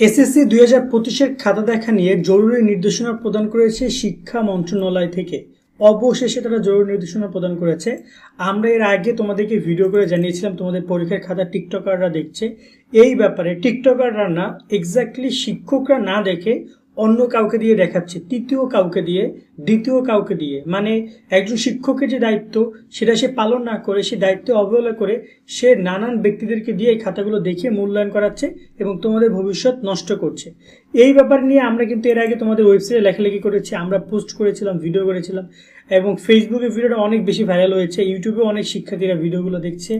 SSC দুই হাজার পঁচিশের খাতা দেখা নিয়ে জরুরি নির্দেশনা প্রদান করেছে শিক্ষা মন্ত্রণালয় থেকে। অবশেষে তারা জরুরি নির্দেশনা প্রদান করেছে। আমরা এর আগে তোমাদেরকে ভিডিও করে জানিয়েছিলাম তোমাদের পরীক্ষার খাতা টিকটকাররা দেখছে। এই ব্যাপারে টিকটকাররা না এক্স্যাক্টলি শিক্ষকরা না দেখে অন্য কাউকে দিয়ে দেখাচ্ছে, তৃতীয় কাউকে দিয়ে, দ্বিতীয় কাউকে দিয়ে। মানে একজন শিক্ষকের যে দায়িত্ব, সেটা সে পালন না করে, সে দায়িত্ব অবহেলা করে সে নানান ব্যক্তিদেরকে দিয়ে এই খাতাগুলো দেখিয়ে মূল্যায়ন করাচ্ছে এবং তোমাদের ভবিষ্যৎ নষ্ট করছে। এই ব্যাপার নিয়ে আমরা কিন্তু এর আগে তোমাদের ওয়েবসাইটে লেখালেখি করেছি, আমরা পোস্ট করেছিলাম, ভিডিও করেছিলাম এবং ফেসবুকে ভিডিওটা অনেক বেশি ভাইরাল হয়েছে ইউটিউবে অনেক শিক্ষার্থীরা ভিডিওগুলো দেখছে।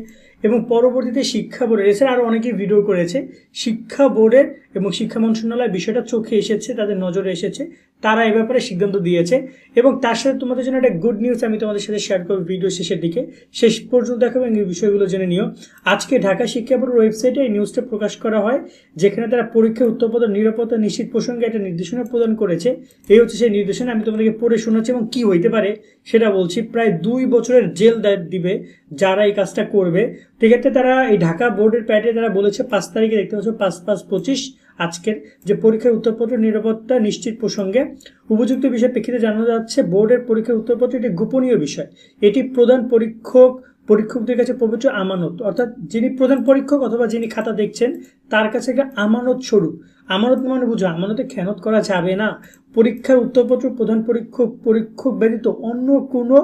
এবং পরবর্তীতে শিক্ষা বোর্ডের এছাড়া আরও অনেকেই ভিডিও করেছে। শিক্ষা বোর্ডের এবং শিক্ষা মন্ত্রণালয় বিষয়টা চোখে এসেছে, তাদের নজরে এসেছে, তারা এ ব্যাপারে সিদ্ধান্ত দিয়েছে এবং তার সাথে তোমাদের জন্য একটা গুড নিউজ আমি তোমাদের সাথে শেয়ার করব ভিডিও শেষের দিকে। শেষ পর্যন্ত দেখো এবং এই বিষয়গুলো জেনে নিও। আজকে ঢাকা শিক্ষা বোর্ডের ওয়েবসাইটে এই নিউজটা প্রকাশ করা হয়, যেখানে তারা পরীক্ষার উত্তরপত্র নিরাপত্তা নিশ্চিত প্রসঙ্গে একটা নির্দেশনা প্রদান করেছে। এই হচ্ছে সেই নির্দেশনা, আমি তোমাদেরকে পড়ে শোনাচ্ছি এবং কি হইতে পারে সেটা বলছি। প্রায় দুই বছরের জেল দিবে যারা এই কাজটা করবে। সেক্ষেত্রে তারা এই ঢাকা বোর্ডের প্যাটে তারা বলেছে পাঁচ তারিখে দেখতে পাচ্ছ, পাঁচ পাঁচ পঁচিশ আজকের যে পরীক্ষার উত্তরপত্র, নিরাপত্তা নিশ্চিত প্রসঙ্গে উপযুক্ত বিষয় প্রেক্ষিতে জানানো যাচ্ছে, বোর্ডের পরীক্ষার উত্তরপত্র একটি গোপনীয় বিষয়। এটি প্রধান পরীক্ষক পরীক্ষকদের কাছে পবিত্র আমানত। অর্থাৎ যিনি প্রধান পরীক্ষক অথবা যিনি খাতা দেখছেন, তার কাছে একটা আমানত স্বরূপ। আমানত মানে বুঝো, আমানতে খেয়ানত করা যাবে না। পরীক্ষার উত্তরপত্র প্রধান পরীক্ষক পরীক্ষক ব্যতীত অন্য কোনো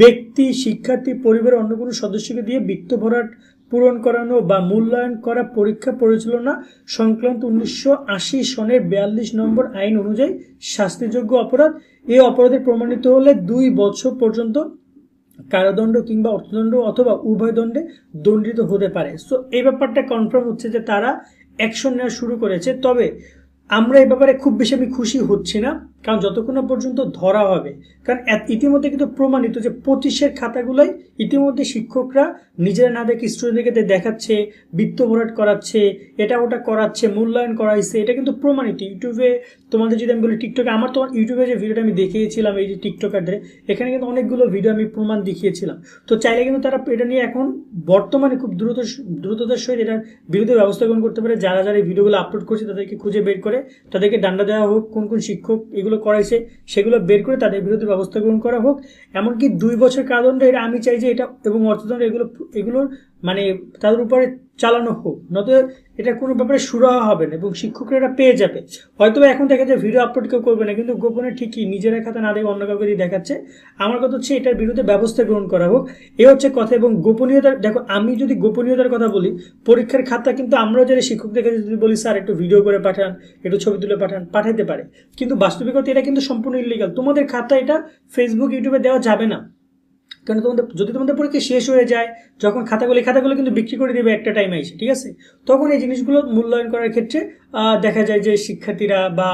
ব্যক্তি, শিক্ষার্থী, পরিবারের অন্য কোনো সদস্যকে দিয়ে বৃত্ত ভরাট পূরণ করানো বা মূল্যায়ন করা পরীক্ষা পরিচালনা সংক্রান্ত উনিশশো আশি সনের বিয়াল্লিশ নম্বর আইন অনুযায়ী শাস্তিযোগ্য অপরাধ। এই অপরাধে প্রমাণিত হলে দুই বছর পর্যন্ত কারাদণ্ড কিংবা অর্থদণ্ড অথবা উভয় দণ্ডে দণ্ডিত হতে পারে। সো এই ব্যাপারটা কনফার্ম হচ্ছে যে তারা অ্যাকশন নেওয়া শুরু করেছে। তবে আমরা এ ব্যাপারে খুব বেশি আমি খুশি হচ্ছি না। কারণ যতক্ষণ না পর্যন্ত ধরা হবে, কারণ ইতিমধ্যে কিন্তু প্রমাণিত যে পঁচিশের খাতাগুলোই ইতিমধ্যে শিক্ষকরা নিজেরা না দেখে স্টুডেন্টদেরকে দেখাচ্ছে, বৃত্ত ভরাট করাচ্ছে, এটা ওটা করাচ্ছে, মূল্যায়ন করাইছে, এটা কিন্তু প্রমাণিত। ইউটিউবে তোমাদের যদি আমি বলি টিকটকে আমার তোমার ইউটিউবে যে ভিডিওটা আমি দেখিয়েছিলাম, এই যে টিকটকারদের এখানে কিন্তু অনেকগুলো ভিডিও আমি প্রমাণ দেখিয়েছিলাম। তো চাইলে কিন্তু তারা এটা নিয়ে এখন বর্তমানে খুব দ্রুত, দ্রুততার সহিত এটার বিরুদ্ধে ব্যবস্থা গ্রহণ করতে পারে। যারা যারা এই ভিডিওগুলো আপলোড করছে, তাদেরকে খুঁজে বের করে, তাদেরকে ডান্ডা দেওয়া হোক, কোন কোন শিক্ষক এগুলো করাইছে, সেগুলো বের করে তাদের বিরুদ্ধে ব্যবস্থা গ্রহণ করা হোক। এমনকি দুই বছর এটা আমি চাই যে এটা এবং অর্থদণ্ড এগুলো, এগুলোর মানে তাদের উপরে চালানো হোক, নয়তো এটা কোনো ব্যাপারে সুরাহা হবে না এবং শিক্ষকরা এটা পেয়ে যাবে। হয়তো এখন দেখা যায় ভিডিও আপলোড কেউ করবে না, কিন্তু গোপনে ঠিকই নিজেরা খাতা না দেখে অন্য কাউকে দিয়ে দেখাচ্ছে। আমার কথা হচ্ছে এটার বিরুদ্ধে ব্যবস্থা গ্রহণ করা হোক। এ হচ্ছে কথা এবং গোপনীয়তার, দেখো আমি যদি গোপনীয়তার কথা বলি, পরীক্ষার খাতা কিন্তু আমরাও যারা শিক্ষকদের কাছে যদি বলি, স্যার, একটু ভিডিও করে পাঠান, একটু ছবি তুলে পাঠান পাঠাতে পারে। কিন্তু বাস্তবিকতা এটা কিন্তু সম্পূর্ণ ইলিগাল তোমাদের খাতা এটা ফেসবুক ইউটিউবে দেওয়া যাবে না। কারণ তোমাদের, যদি তোমাদের পরীক্ষা শেষ হয়ে যায়, যখন খাতাগুলি খাতাগুলো কিন্তু বিক্রি করে দেবে একটা টাইমে এসে, ঠিক আছে? তখন এই জিনিসগুলো মূল্যায়ন করার ক্ষেত্রে দেখা যায় যে শিক্ষার্থীরা বা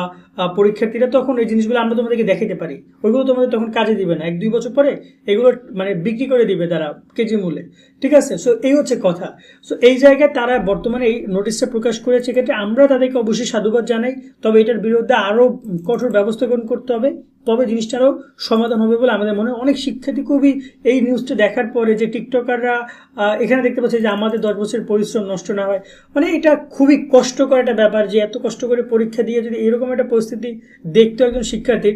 পরীক্ষার্থীরা তখন এই জিনিসগুলো আমরা তোমাদেরকে দেখাতে পারি। ওইগুলো তোমাদের তখন কাজে দিবে না। এক, দুই বছর পরে এগুলো মানে বিক্রি করে দিবে তারা কেজি মূল্যে ঠিক আছে? সো এই হচ্ছে কথা। সো এই জায়গায় তারা বর্তমানে এই নোটিশটা প্রকাশ করেছে। ক্ষেত্রে আমরা তাদেরকে অবশ্যই সাধুবাদ জানাই। তবে এটার বিরুদ্ধে আরও কঠোর ব্যবস্থা গ্রহণ করতে হবে। তবে জিনিসটারও সমাধান হবে বলে আমাদের মনে অনেক শিক্ষার্থী খুবই এই নিউজটা দেখার পরে যে টিকটকাররা এখানে দেখতে পাচ্ছে যে আমাদের দশ বছরের পরিশ্রম নষ্ট না হয়। মানে এটা খুবই কষ্টকর একটা ব্যাপার যে এত কষ্ট করে পরীক্ষা দিয়ে যদি এরকম একটা পরিস্থিতি দেখতো একজন শিক্ষার্থী,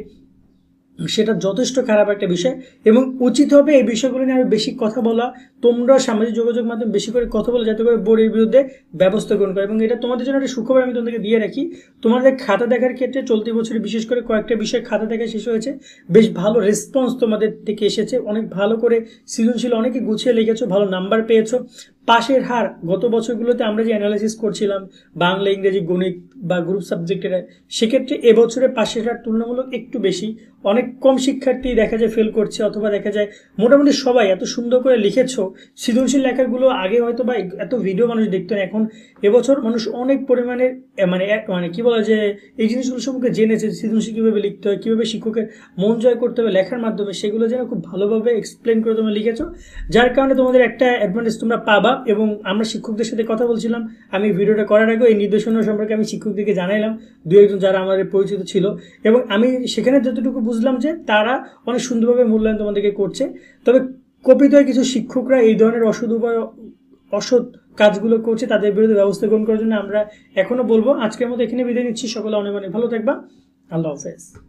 সেটা যথেষ্ট খারাপ একটা বিষয় এবং উচিত হবে এই বিষয়গুলো নিয়ে আরও বেশি কথা বলা। তোমরা সামাজিক যোগাযোগ মাধ্যমে বেশি করে কথা বলে যাতে করে বোর্ডের বিরুদ্ধে ব্যবস্থা গ্রহণ করে। এবং এটা তোমাদের জন্য একটা সুখবর আমি তোমাদেরকে দিয়ে রাখি। তোমাদের খাতা দেখার ক্ষেত্রে চলতি বছরে বিশেষ করে কয়েকটা বিষয় খাতা দেখা শেষ হয়েছে। বেশ ভালো রেসপন্স তোমাদের থেকে এসেছে। অনেক ভালো করে সৃজনশীল, অনেকে গুছিয়ে লেগেছো ভালো নাম্বার পেয়েছ। পাশের হার, গত বছরগুলোতে আমরা যে অ্যানালাইসিস করছিলাম, বাংলা, ইংরেজি, গণিত বা গ্রুপ সাবজেক্টের সেক্ষেত্রে এবছরে পাশের হার তুলনামূলক একটু বেশি। অনেক কম শিক্ষার্থী দেখা যায় ফেল করছে অথবা দেখা যায় মোটামুটি সবাই এত সুন্দর করে লিখেছো, সৃজনশীল লেখাগুলো আগে হয়তো বা এত ভিডিও মানুষ দেখতো না। এখন এবছর মানুষ অনেক পরিমাণে মানে মানে কি বলা যে এই জিনিসগুলো সম্পর্কে জেনেছে, সৃজনশীল কীভাবে লিখতে হয়, কীভাবে শিক্ষকের মন জয় করতে হবে লেখার মাধ্যমে, সেগুলো যেন খুব ভালোভাবে এক্সপ্লেন করে তোমরা লিখেছো। যার কারণে তোমাদের একটা অ্যাডভান্টেজ তোমরা পাবা। এবং আমরা শিক্ষকদের সাথে কথা বলছিলাম। আমি ভিডিওটা করার আগে এই নির্দেশনা সম্পর্কে আমি শিক্ষকদেরকে জানাইলাম। দু একজন যারা আমাদের পরিচিত ছিল। এবং আমি সেখানে যতটুকু বুঝলাম যে তারা অনেক সুন্দরভাবে মূল্যায়ন তোমাদেরকে করছে। তবে কপিতয় কিছু শিক্ষকরা এই ধরনের অসৎ উপায়, অসৎ কাজগুলো করছে, তাদের বিরুদ্ধে ব্যবস্থা গ্রহণ করার জন্য আমরা এখনও বলব। আজকের মতো এখানে বিদায় নিচ্ছি। সকলে অনেক অনেক ভালো থাকবা। আল্লাহ হাফেজ।